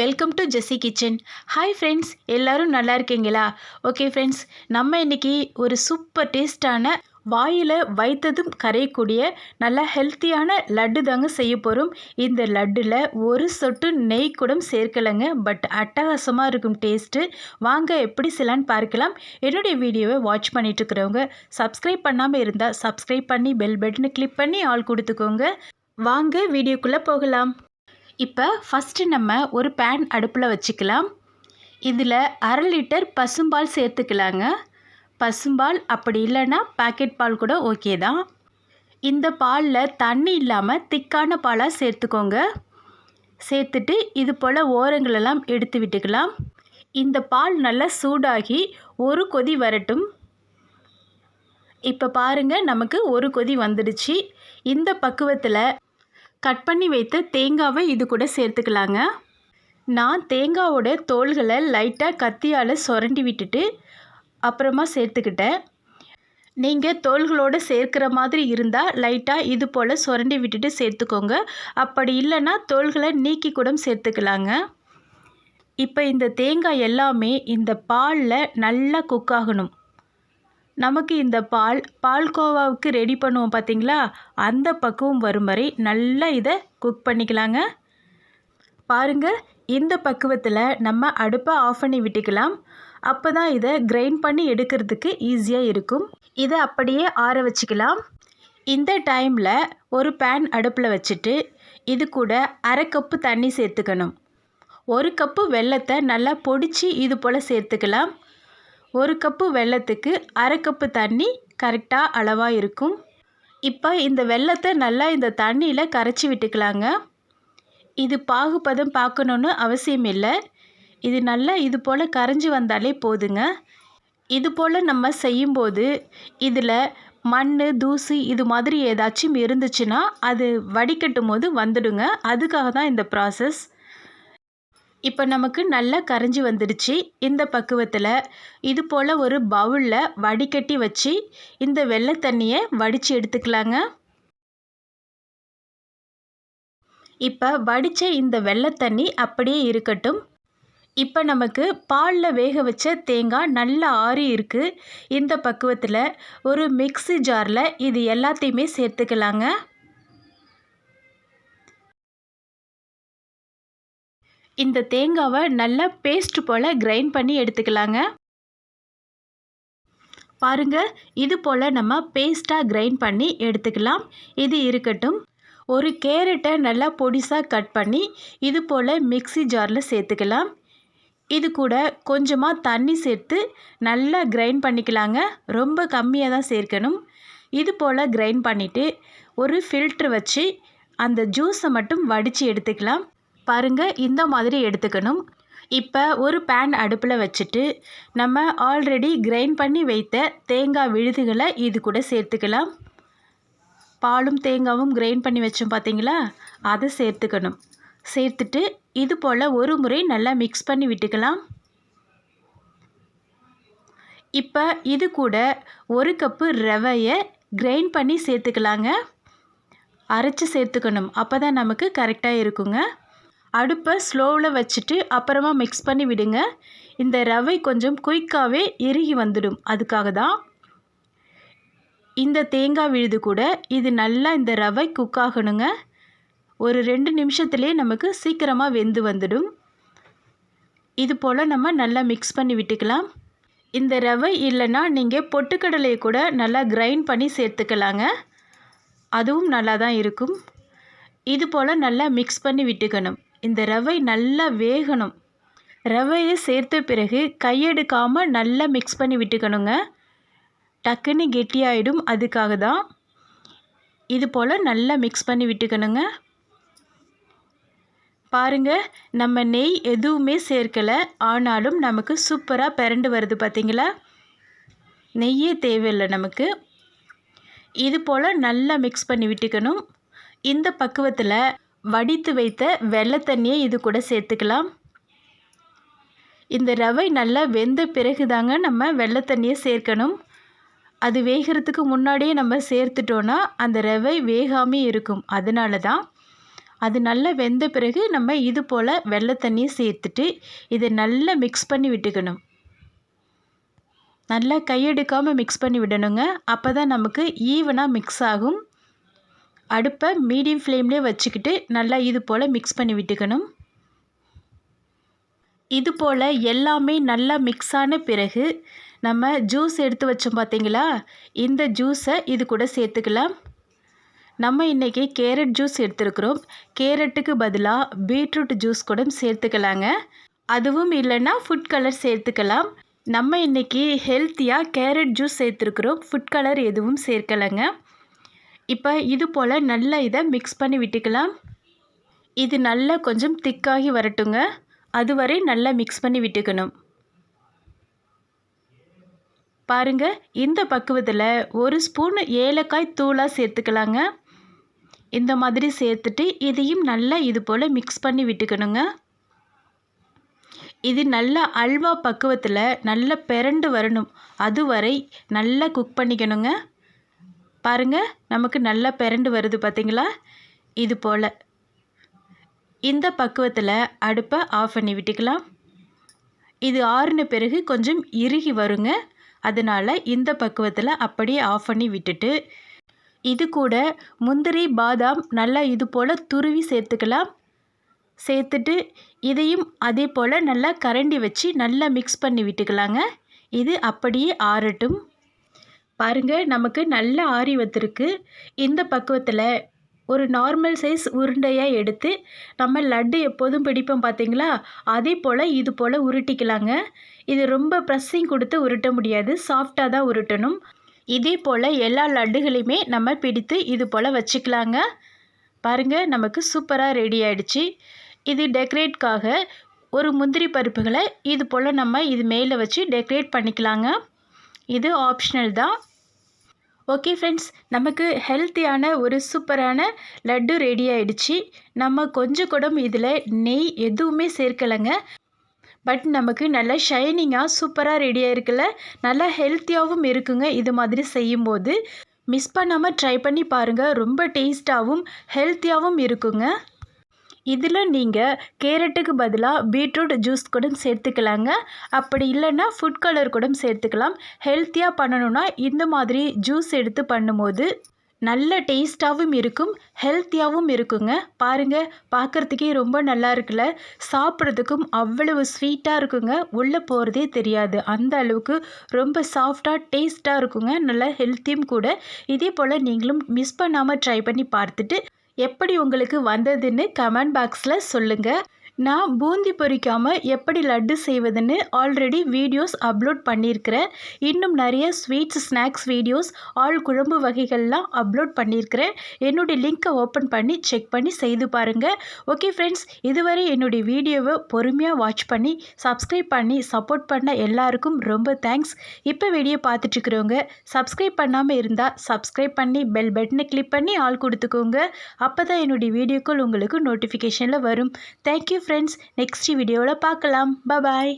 Welcome to Jessie kitchen hi friends எல்லாரும் நல்லா இருக்கீங்களா? ஓகே ஃப்ரெண்ட்ஸ் நம்ம இன்னைக்கு ஒரு சூப்பர் டேஸ்டான வாயில் வைத்ததும் கரையக்கூடிய நல்ல ஹெல்த்தியான லட்டு தாங்க செய்ய போகிறோம் இந்த லட்டில் ஒரு சொட்டு நெய் கூட சேர்க்கலைங்க பட் அட்டகாசமாக இருக்கும் டேஸ்ட்டு வாங்க எப்படி செய்யலான்னு பார்க்கலாம். என்னுடைய வீடியோவை வாட்ச் பண்ணிகிட்ருக்குறவங்க சப்ஸ்கிரைப் பண்ணாமல் இருந்தால் சப்ஸ்கிரைப் பண்ணி பெல் பட்டனை கிளிக் பண்ணி ஆள் கொடுத்துக்கோங்க. வாங்க வீடியோக்குள்ளே போகலாம். இப்போ ஃபஸ்ட்டு நம்ம ஒரு பேன் அடுப்பில் வச்சுக்கலாம். இதில் அரை லிட்டர் பசும்பால் சேர்த்துக்கலாங்க. பசும்பால் அப்படி இல்லைன்னா பாக்கெட் பால் கூட ஓகே தான். இந்த பாலில் தண்ணி இல்லாமல் திக்கான பாலாக சேர்த்துக்கோங்க. சேர்த்துட்டு இது போல் ஓரங்களெல்லாம் எடுத்து விட்டுக்கலாம். இந்த பால் நல்லா சூடாகி ஒரு கொதி வரட்டும். இப்போ பாருங்கள் நமக்கு ஒரு கொதி வந்துடுச்சு. இந்த பக்குவத்தில் கட் பண்ணி வைத்த தேங்காவை இது கூட சேர்த்துக்கலாங்க. நான் தேங்காவோட தோள்களை லைட்டாக கத்தியால் சுரண்டி விட்டுட்டு அப்புறமா சேர்த்துக்கிட்டேன். நீங்கள் தோள்களோடு சேர்க்கிற மாதிரி இருந்தால் லைட்டாக இது போல் சுரண்டி விட்டுட்டு சேர்த்துக்கோங்க. அப்படி இல்லைன்னா தோள்களை நீக்கி கூட சேர்த்துக்கலாங்க. இப்போ இந்த தேங்காய் எல்லாமே இந்த பாலில் நல்லா குக் ஆகணும். நமக்கு இந்த பால் பால்கோவாவுக்கு ரெடி பண்ணுவோம் பார்த்தீங்களா அந்த பக்குவம் வரும் வரை நல்லா இதை குக் பண்ணிக்கலாங்க. பாருங்கள் இந்த பக்குவத்தில் நம்ம அடுப்பை ஆஃப் பண்ணி விட்டுக்கலாம். அப்போ தான் இதை கிரைண்ட் பண்ணி எடுக்கிறதுக்கு ஈஸியாக இருக்கும். இதை அப்படியே ஆற வச்சுக்கலாம். இந்த டைமில் ஒரு பேன் அடுப்பில் வச்சுட்டு இது கூட அரை கப்பு தண்ணி சேர்த்துக்கணும். ஒரு கப்பு வெல்லத்தை நல்லா பொடிச்சு இது போல் சேர்த்துக்கலாம். ஒரு கப்பு வெல்லத்துக்கு அரை கப்பு தண்ணி கரெக்டாக அளவாக இருக்கும். இப்போ இந்த வெல்லத்தை நல்லா இந்த தண்ணியில் கரைச்சி விட்டுக்கலாங்க. இது பாகுபதம் பார்க்கணுன்னு அவசியம் இல்லை. இது நல்லா இது போல் கரைஞ்சி வந்தாலே போதுங்க. இது போல் நம்ம செய்யும்போது இதில் மண் தூசி இது மாதிரி ஏதாச்சும் இருந்துச்சுன்னா அது வடிகட்டும் போது வந்துடுங்க. அதுக்காக தான் இந்த ப்ராசஸ் இப்போ நமக்கு நல்லா கரைஞ்சி வந்துடுச்சு. இந்த பக்குவத்தில் இது போல் ஒரு பவுலில் வடிகட்டி வச்சு இந்த வெள்ளை தண்ணியை வடித்து எடுத்துக்கலாங்க. இப்போ வடித்த இந்த வெள்ளை தண்ணி அப்படியே இருக்கட்டும். இப்போ நமக்கு பாலில் வேக வச்ச தேங்காய் நல்லா ஆறி இருக்குது இந்த பக்குவத்தில் ஒரு மிக்ஸி ஜாரில் இது எல்லாத்தையுமே சேர்த்துக்கலாங்க. இந்த தேங்காவை நல்லா பேஸ்ட் போல் கிரைண்ட் பண்ணி எடுத்துக்கலாங்க. பாருங்கள் இது போல் நம்ம பேஸ்ட்டாக கிரைண்ட் பண்ணி எடுத்துக்கலாம். இது இருக்கட்டும். ஒரு கேரட்டை நல்லா பொடிசாக கட் பண்ணி இது போல் மிக்ஸி ஜாரில் சேர்த்துக்கலாம். இது கூட கொஞ்சமாக தண்ணி சேர்த்து நல்லா கிரைண்ட் பண்ணிக்கலாங்க. ரொம்ப கம்மியாக தான் சேர்க்கணும். இது போல் கிரைண்ட் பண்ணிவிட்டு ஒரு ஃபில்ட்ரு வச்சு அந்த ஜூஸை மட்டும் வடித்து எடுத்துக்கலாம். பாருங்கள் இந்த மாதிரி எடுத்துக்கணும். இப்போ ஒரு பேன் அடுப்பில் வச்சுட்டு நம்ம ஆல்ரெடி கிரைண்ட் பண்ணி வைத்த தேங்காய் விழுதுகளை இது கூட சேர்த்துக்கலாம். பாலும் தேங்காவும் கிரைண்ட் பண்ணி வச்சோம் பார்த்தீங்களா அதை சேர்த்துக்கணும். சேர்த்துட்டு இது போல் ஒரு முறை நல்லா மிக்ஸ் பண்ணி விட்டுக்கலாம். இப்போ இது கூட ஒரு கப்பு ரவையை கிரைண்ட் பண்ணி சேர்த்துக்கலாங்க. அரைச்சி சேர்த்துக்கணும். அப்போ தான் நமக்கு கரெக்டாக இருக்குங்க. அடுப்பை ஸ்லோவில் வச்சுட்டு அப்புறமா மிக்ஸ் பண்ணி விடுங்க. இந்த ரவை கொஞ்சம் குயிக்காகவே இறுகி வந்துடும். அதுக்காக தான் இந்த தேங்காய் விழுது கூட இது நல்லா இந்த ரவை குக் ஆகணுங்க. ஒரு ரெண்டு நிமிஷத்துலேயே நமக்கு சீக்கிரமாக வெந்து வந்துடும். இது போல் நம்ம நல்லா மிக்ஸ் பண்ணி விட்டுக்கலாம். இந்த ரவை இல்லைன்னா நீங்கள் பொட்டுக்கடலையை கூட நல்லா கிரைண்ட் பண்ணி சேர்த்துக்கலாங்க. அதுவும் நல்லா தான் இருக்கும். இது போல் நல்லா மிக்ஸ் பண்ணி விட்டுக்கணும். இந்த ரவை நல்லா வேகணும். ரவையை சேர்த்த பிறகு கையெடுக்காமல் நல்லா மிக்ஸ் பண்ணி விட்டுக்கணுங்க. டக்குன்னு கெட்டியாயிடும். அதுக்காக தான் இது போல் நல்லா மிக்ஸ் பண்ணி விட்டுக்கணுங்க. பாருங்கள் நம்ம நெய் எதுவுமே சேர்க்கலை. ஆனாலும் நமக்கு சூப்பராக பிறண்டு வருது பார்த்திங்களா நெய்யே தேவையில்லை நமக்கு. இது போல் நல்லா மிக்ஸ் பண்ணி விட்டுக்கணும். இந்த பக்குவத்தில் வடித்து வைத்த வெள்ளை தண்ணியை இது கூட சேர்த்துக்கலாம். இந்த ரவை நல்லா வெந்த பிறகு தாங்க நம்ம வெள்ளை தண்ணியை சேர்க்கணும். அது வேகிறதுக்கு முன்னாடியே நம்ம சேர்த்துட்டோன்னா அந்த ரவை வேகாமே இருக்கும். அதனால தான் அது நல்லா வெந்த பிறகு நம்ம இது போல் வெள்ளை தண்ணியை சேர்த்துட்டு இதை நல்லா மிக்ஸ் பண்ணி விட்டுக்கணும். நல்லா கையெடுக்காமல் மிக்ஸ் பண்ணி விடணுங்க. அப்போ தான் நமக்கு ஈவனாக மிக்ஸ் ஆகும். அடுப்பை மீடியம் ஃப்ளேம்லேயே வச்சுக்கிட்டு நல்லா இது போல் மிக்ஸ் பண்ணி விட்டுக்கணும். இது போல் எல்லாமே நல்லா மிக்ஸ் ஆன பிறகு நம்ம ஜூஸ் எடுத்து வச்சோம் பார்த்தீங்களா? இந்த ஜூஸை இது கூட சேர்த்துக்கலாம். நம்ம இன்றைக்கி கேரட் ஜூஸ் எடுத்துருக்குறோம். கேரட்டுக்கு பதிலாக பீட்ரூட் ஜூஸ் கூட சேர்த்துக்கலாங்க. அதுவும் இல்லைன்னா ஃபுட் கலர் சேர்த்துக்கலாம். நம்ம இன்றைக்கி ஹெல்த்தியாக கேரட் ஜூஸ் சேர்த்துருக்குறோம். ஃபுட் கலர் எதுவும் சேர்க்கலைங்க. இப்போ இது போல் நல்லா இதை மிக்ஸ் பண்ணி விட்டுக்கலாம். இது நல்லா கொஞ்சம் திக்காகி வரட்டுங்க. அதுவரை நல்லா மிக்ஸ் பண்ணி விட்டுக்கணும். பாருங்க இந்த பக்குவத்தில் ஒரு ஸ்பூன் ஏலக்காய் தூளாக சேர்த்துக்கலாங்க. இந்த மாதிரி சேர்த்துட்டு இதையும் நல்லா இது போல் மிக்ஸ் பண்ணி விட்டுக்கணுங்க. இது நல்ல அல்வா பக்குவத்தில் நல்ல பெரண்டு வரணும். அதுவரை நல்லா குக் பண்ணிக்கணுங்க. பாருங்கள் நமக்கு நல்லா பெரண்டு வருது பார்த்தீங்களா இது போல். இந்த பக்குவத்தில் அடுப்பை ஆஃப் பண்ணி விட்டுக்கலாம். இது ஆறுன பிறகு கொஞ்சம் இறுகி வருங்க. அதனால் இந்த பக்குவத்தில் அப்படியே ஆஃப் பண்ணி விட்டுட்டு இது கூட முந்திரி பாதாம் நல்லா இது போல் துருவி சேர்த்துக்கலாம். சேர்த்துட்டு இதையும் அதே போல் நல்லா கரண்டி வச்சு நல்லா மிக்ஸ் பண்ணி விட்டுக்கலாங்க. இது அப்படியே ஆறட்டும். பாருங்கள் நமக்கு நல்ல ஆறி வத்திருக்கு இந்த பக்குவத்தில் ஒரு நார்மல் சைஸ் உருண்டையாக எடுத்து நம்ம லட்டு எப்போதும் பிடிப்போம் பார்த்தீங்களா அதே போல் இது போல் உருட்டிக்கலாங்க. இது ரொம்ப ப்ரெஸ்ஸிங் கொடுத்து உருட்ட முடியாது. சாஃப்டாக தான் உருட்டணும். இதே போல் எல்லா லட்டுகளையுமே நம்ம பிடித்து இது போல் வச்சுக்கலாங்க. பாருங்கள் நமக்கு சூப்பராக ரெடி ஆகிடுச்சு இது டெக்கரேட்காக ஒரு முந்திரி பருப்புகளை இது போல் நம்ம இது மேலே வச்சு டெக்கரேட் பண்ணிக்கலாங்க. இது ஆப்ஷனல் தான். ஓகே ஃப்ரெண்ட்ஸ் நமக்கு ஹெல்த்தியான ஒரு சூப்பரான லட்டு ரெடி ஆகிடுச்சி நம்ம கொஞ்சம் கூட இதில் நெய் எதுவுமே சேர்க்கலைங்க. பட் நமக்கு நல்லா ஷைனிங்காக சூப்பராக ரெடியாக இருக்குல்ல நல்லா ஹெல்த்தியாகவும் இருக்குங்க இது மாதிரி செய்யும்போது. மிஸ் பண்ணாமல் ட்ரை பண்ணி பாருங்கள் ரொம்ப டேஸ்ட்டாகவும் ஹெல்த்தியாகவும் இருக்குங்க. இதில் நீங்கள் கேரட்டுக்கு பதிலாக பீட்ரூட் ஜூஸ் கூட சேர்த்துக்கலாங்க. அப்படி இல்லைன்னா ஃபுட் கலர் கூட சேர்த்துக்கலாம். ஹெல்த்தியாக பண்ணணுன்னா இந்த மாதிரி ஜூஸ் எடுத்து பண்ணும்போது நல்ல டேஸ்ட்டாகவும் இருக்கும் ஹெல்த்தியாகவும் இருக்குங்க. பாருங்கள் பார்க்குறதுக்கே ரொம்ப நல்லா இருக்குல்ல. சாப்பிட்றதுக்கும் அவ்வளவு ஸ்வீட்டாக இருக்குங்க. உள்ளே போகிறதே தெரியாது. அந்த அளவுக்கு ரொம்ப சாஃப்டாக டேஸ்ட்டாக இருக்குங்க. நல்லா ஹெல்த்தியும் கூட. இதே போல் நீங்களும் மிஸ் பண்ணாமல் ட்ரை பண்ணி பார்த்துட்டு எப்படி உங்களுக்கு வந்ததுன்னு கமெண்ட் பாக்ஸில் சொல்லுங்கள் நான் பூந்தி பொரிக்காமல் எப்படி லட்டு செய்வதுன்னு ஆல்ரெடி வீடியோஸ் அப்லோட் பண்ணியிருக்கிறேன். இன்னும் நிறைய ஸ்வீட்ஸ் ஸ்நாக்ஸ் வீடியோஸ் ஆல் குழம்பு வகைகள்லாம் அப்லோட் பண்ணியிருக்கிறேன். என்னுடைய லிங்க்கை ஓப்பன் பண்ணி செக் பண்ணி செய்து பாருங்கள் ஓகே ஃப்ரெண்ட்ஸ் இதுவரை என்னுடைய வீடியோவை பொறுமையாக வாட்ச் பண்ணி சப்ஸ்கிரைப் பண்ணி சப்போர்ட் பண்ண எல்லாருக்கும் ரொம்ப தேங்க்ஸ் இப்போ வீடியோ பார்த்துட்ருக்குறவங்க சப்ஸ்கிரைப் பண்ணாமல் இருந்தால் சப்ஸ்கிரைப் பண்ணி பெல் பட்டனை கிளிக் பண்ணி ஆள் கொடுத்துக்கோங்க. அப்போ தான் என்னுடைய வீடியோக்கள் உங்களுக்கு நோட்டிஃபிகேஷனில் வரும். தேங்க்யூ ஃப்ரெண்ட்ஸ் ஃப்ரெண்ட்ஸ் நெக்ஸ்ட் வீடியோவில் பார்க்கலாம். பாய்